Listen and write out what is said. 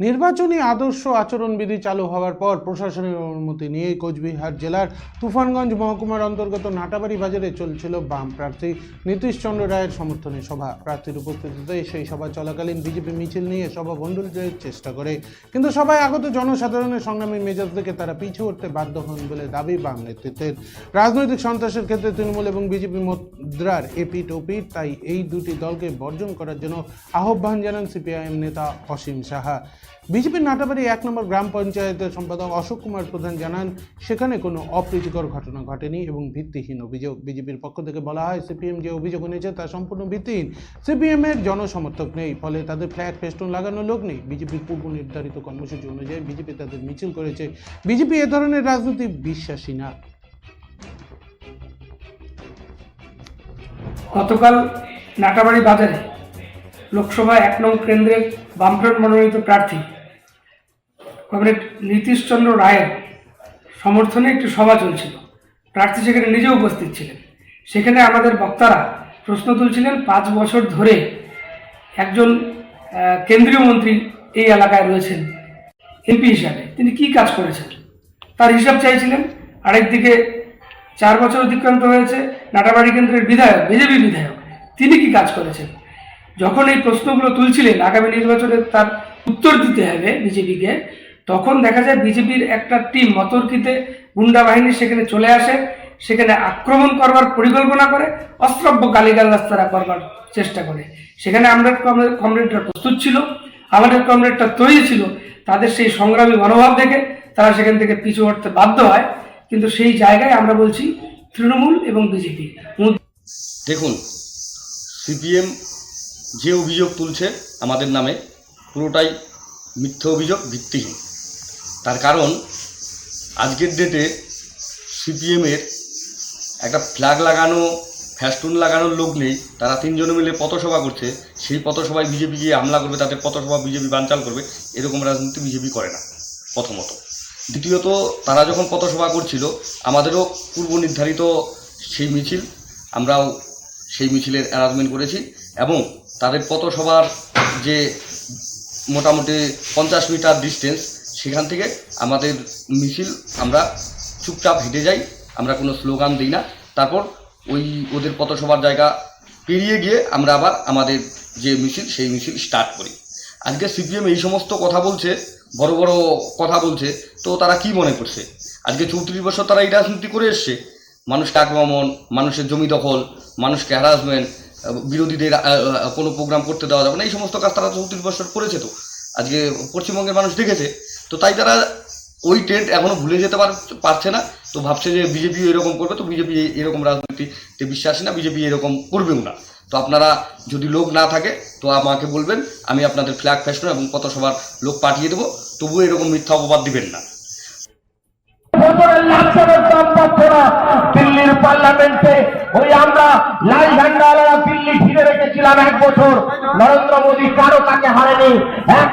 নির্বাচনী আদর্শ আচরণবিধি চালু হওয়ার পর প্রশাসনের অনুমতি নিয়ে কোচবিহার জেলার তুফানগঞ্জ মহকুমার অন্তর্গত নাটাবাড়ি বাজারে চলছিল বাম প্রার্থী নীতিশ চন্দ্র রায়ের সমর্থনে সভা। প্রার্থীর উপস্থিতিতে সেই সভা চলাকালীন বিজেপি মিছিল নিয়ে সভা ভণ্ডুলের চেষ্টা করে, কিন্তু সবাই আগত জনসাধারণের সংগ্রামী মেজাজ থেকে তারা পিছু উঠতে বাধ্য হন বলে দাবি বাম নেতৃত্বের। রাজনৈতিক সন্ত্রাসের ক্ষেত্রে তৃণমূল এবং বিজেপি মুদ্রার এপিট ওপিট তাই এই দুটি দলকে বর্জন করার জন্য আহ্বান জানান সিপিআইএম নেতা অসীম সাহা। বিজেপির নাটাবাড়ি এক নম্বর গ্রাম পঞ্চায়েতের সম্পাদক অশোক কুমার প্রধান জানান, সেখানে কোনো অপ্রীতিকর ঘটনা ঘটেনি এবং ভিত্তিহীন অভিযোগ। বিজেপির পক্ষ থেকে বলা হয়, সিপিএম যে অভিযোগ এনেছে তা সম্পূর্ণ ভিত্তিহীন। সিপিএম এর জনসমর্থক নেই, ফলে তাদের ফ্ল্যাগ ফেস্টুন লাগানো লোক নেই। বিজেপির পূর্ব নির্ধারিত কর্মসূচি অনুযায়ী বিজেপি তাদের মিছিল করেছে। বিজেপি এ ধরনের রাজনীতি বিশ্বাসী না। গতকাল নাটাবাড়ি বাজারে লোকসভা এক নং কেন্দ্রের বামফ্রন্ট মনোনীত প্রার্থী কমরেড নীতিশচন্দ্র রায়ের সমর্থনে একটি সভা চলছিল। প্রার্থী সেখানে নিজে উপস্থিত ছিলেন। সেখানে আমাদের বক্তারা প্রশ্ন তুলছিলেন, পাঁচ বছর ধরে একজন কেন্দ্রীয় মন্ত্রী এই এলাকায় রয়েছেন, এমপি হিসাবে। তিনি কি কাজ করেছেন? তার হিসাব চাইছিলেন আরেকদিকে চার বছর অতিক্রান্ত হয়েছে, নাটাবাড়ি কেন্দ্রের বিধায়ক, বিজেপি বিধায়ক। তিনি কি কাজ করেছেন? যখন এই প্রশ্নগুলো তুলছিলেন আগামী নির্বাচনে তার উত্তর দিতে হবে বিজেপিকে, তখন দেখা যায় বিজেপির একটা টিম মতর্কিতে গুন্ডা বাহিনী সেখানে চলে আসে, সেখানে আক্রমণ করবার পরিকল্পনা করে অস্ত্রব্য গালিগালাজ তারা করবার চেষ্টা করে। সেখানে আমরা কমরে- কমরেডরা প্রস্তুত ছিল, আমাদের কমরেডটা তৈরি ছিল, তাদের সেই সংগ্রামী মনোভাব দেখে তারা সেখান থেকে পিছু হটতে বাধ্য হয়। কিন্তু সেই জায়গায় আমরা বলছি তৃণমূল এবং বিজেপি। দেখুন, সিপিএম যে অভিযোগ তুলছে আমাদের নামে, পুরোটাই মিথ্যা অভিযোগ, ভিত্তিহীন। তার কারণ, আজকের ডেটে সিপিএমের একটা ফ্ল্যাগ লাগানো ফ্যাস্টুন লাগানোর লোক নেই। তারা তিনজনে মিলে পথসভা করছে। সেই পথসভায় বিজেপি গিয়ে হামলা করবে তাদের পথসভা বিজেপি বানচাল করবে, এরকম রাজনীতি বিজেপি করে না, প্রথমত। দ্বিতীয়ত, তারা যখন পথসভা করছিল, আমাদেরও পূর্ব নির্ধারিত সেই মিছিল, আমরাও সেই মিছিলের অ্যারেঞ্জমেন্ট করেছি এবং তাদের পথসভার যে মোটামুটি পঞ্চাশ মিটার ডিস্টেন্স সেখান থেকে আমাদের মিছিল আমরা চুপচাপ হেঁটে যাই, আমরা কোনো স্লোগান দিই না। তারপর ওই ওদের পথসভার জায়গা পেরিয়ে গিয়ে আমরা আবার আমাদের যে মিছিল, সেই মিছিল স্টার্ট করি। আজকে সিপিএম এই সমস্ত কথা বলছে, বড় বড় কথা বলছে, তো তারা কি মনে করছে? আজকে চৌত্রিশ বছর তারা এই রাজনীতি করে এসছে। মানুষকে আক্রমণ মানুষের জমি দখল মানুষকে হ্যারাসমেন্ট বিরোধীদের কোনো প্রোগ্রাম করতে দেওয়া যাবে না, এই সমস্ত কাজ তারা চৌত্রিশ বছর করেছে তো। আজকে পশ্চিমবঙ্গের মানুষ দেখেছে, তো তাই তারা ওই ট্রেন্ড এখনও ভুলে যেতে পার- পারছে না। তো ভাবছে যে বিজেপি এরকম করবে, তো বিজেপি এরকম রাজনীতিতে বিশ্বাসী না বিজেপি এরকম করবেও না। তো আপনারা যদি লোক না থাকে, তো আমাকে বলবেন, আমি আপনাদের ফ্ল্যাগ ফ্যাশন এবং পথসভার লোক পাঠিয়ে দেবো, তবুও এরকম মিথ্যা অপবাদ দিবেন না। লাঞ্ছনের দাম দিল্লির পার্লামেন্টে ওই আমরা লাল ঝান্ডাওয়ালারা দিল্লি ঘিরে রেখেছিলাম এক বছর। নরেন্দ্র মোদী কারও তাকে হারেনি। এক